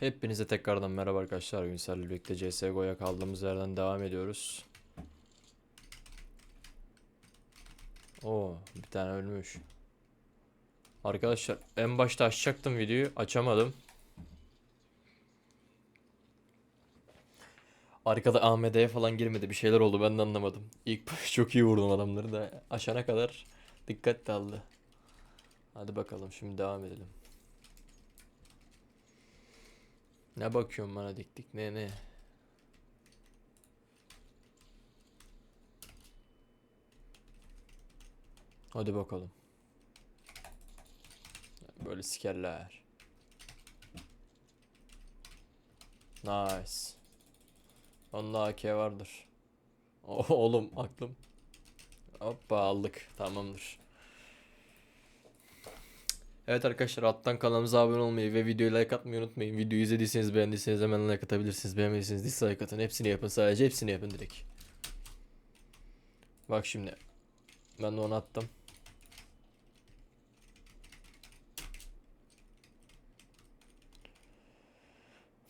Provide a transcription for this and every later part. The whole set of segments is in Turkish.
Hepinize tekrardan merhaba arkadaşlar. Günsel'le birlikte CSGO'ya kaldığımız yerden devam ediyoruz. Oo, bir tane ölmüş. Arkadaşlar en başta açacaktım videoyu, açamadım. Arkada AMD'ye falan girmedi, bir şeyler oldu ben de anlamadım. İlk çok iyi vurdum adamları da aşana kadar dikkat dağıldı. Hadi bakalım şimdi devam edelim. Ne bakıyorsun bana dik dik ne ne? Hadi bakalım. Böyle sikerler. Nice. Onda AK vardır. Oğlum aklım. Hoppa aldık. Tamamdır. Evet arkadaşlar alttan kanalımıza abone olmayı ve videoyu like atmayı unutmayın. Videoyu izlediyseniz beğendiyseniz hemen like atabilirsiniz. Beğenmediyseniz dislike atın. Hepsini yapın sadece hepsini yapın direkt. Bak şimdi. Ben de onu attım.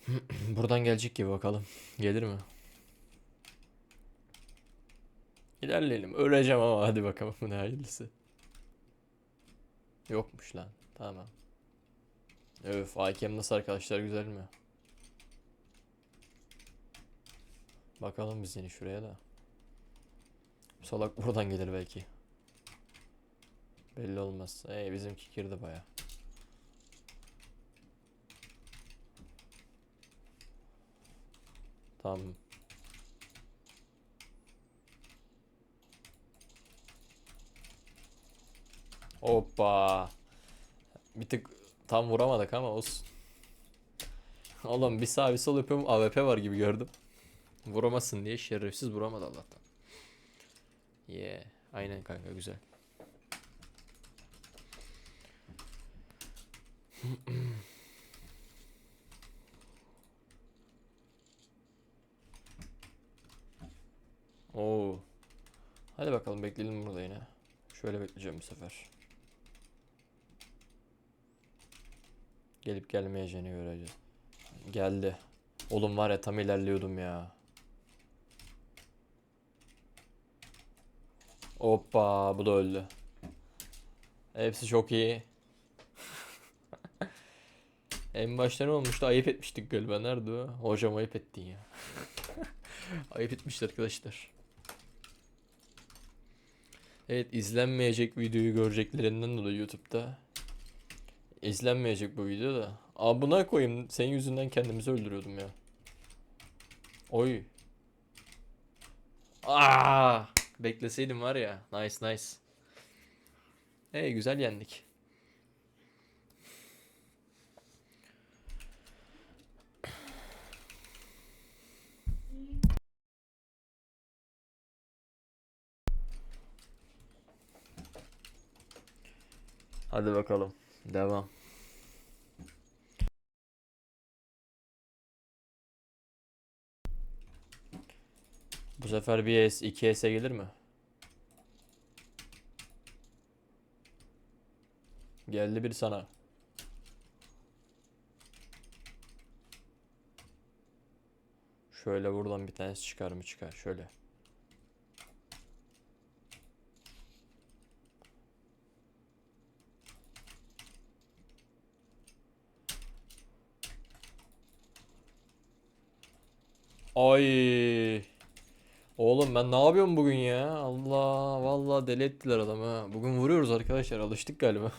Buradan gelecek gibi bakalım. Gelir mi? İlerleyelim. Öleceğim ama hadi bakalım ne hayırlısı. Yokmuş lan. Tamam. Öf, AKM nasıl arkadaşlar güzel mi? Bakalım biz yine şuraya da. Salak buradan gelir belki. Belli olmaz. Ey bizimki girdi baya. Tamam. Hoppa. Bir tık tam vuramadık ama olsun. Oğlum bir sağ bir sol yapıyorum AWP var gibi gördüm. Vuramasın diye şerefsiz vuramadı Allah'tan. Yeah. Aynen kanka güzel. Oo. Hadi bakalım bekleyelim burada yine. Şöyle bekleyeceğim bu sefer. Gelip gelmeyeceğini göreceğiz. Geldi. Oğlum var ya tam ilerliyordum ya. Hoppa bu da öldü. Hepsi çok iyi. En başta ne olmuştu? Ayıp etmiştik galiba. Nerede o? Hocam ayıp ettin ya. Ayıp etmişti arkadaşlar. Evet izlenmeyecek videoyu göreceklerinden dolayı YouTube'da. İzlenmeyecek bu video da. Aa buna koyayım. Senin yüzünden kendimizi öldürüyordum ya. Oy. Aa! Bekleseydim var ya. Nice nice. Hey güzel yendik. Hadi bakalım. Devam. Bu sefer bir S, 2 S'e gelir mi? Geldi bir sana. Şöyle buradan bir tanesi çıkar mı çıkar şöyle. Ay. Oğlum ben ne yapıyorum bugün ya? Allah vallahi deli ettiler adamı ha. Bugün vuruyoruz arkadaşlar alıştık galiba.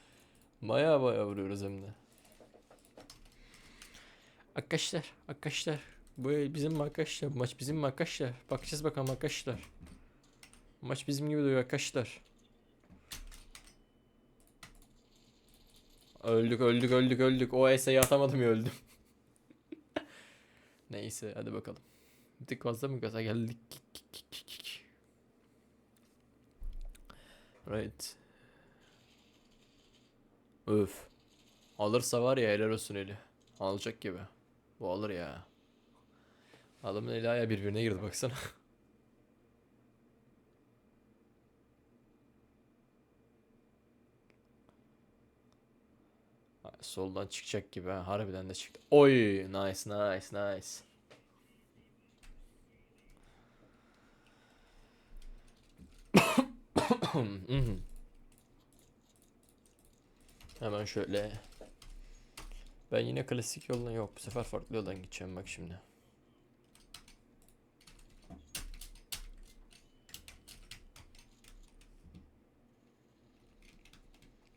Baya baya vuruyoruz hem de. Arkadaşlar, arkadaşlar. Bu el bizim mi arkadaşlar? Maç bizim mi arkadaşlar? Bakacağız bakalım arkadaşlar. Maç bizim gibi duruyor arkadaşlar. Öldük öldük öldük öldük. O eseyi atamadım ya öldüm. Neyse hadi bakalım. Bir tık fazla mı gaza geldik? Right. Öf. Alırsa var ya helal olsun eli. Alacak gibi. Bu alır ya. Adamın eli ayağı birbirine girdi baksana. Soldan çıkacak gibi ha. Harbiden de çıktı. Oy nice nice nice. Hemen şöyle. Ben yine klasik yoldan yok. Bu sefer farklı yoldan gideceğim bak şimdi.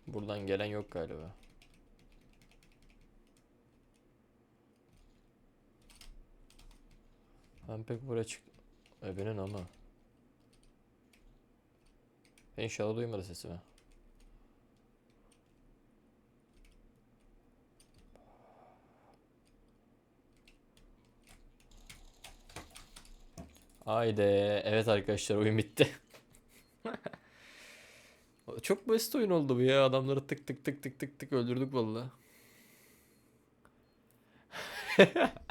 Buradan gelen yok galiba. Ben pek buraya çık... Ebenin ama. İnşallah duymadı sesimi. Haydi. Evet arkadaşlar oyun bitti. Çok basit oyun oldu bu ya. Adamları tık tık tık tık tık tık öldürdük vallahi.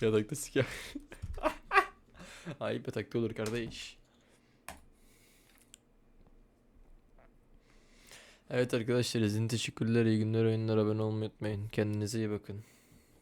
Yatakta siker. Ayıp yatakta olur kardeş. Evet arkadaşlar izin teşekkürler. iyi günler oyunlar abone olmayı unutmayın. Kendinize iyi bakın.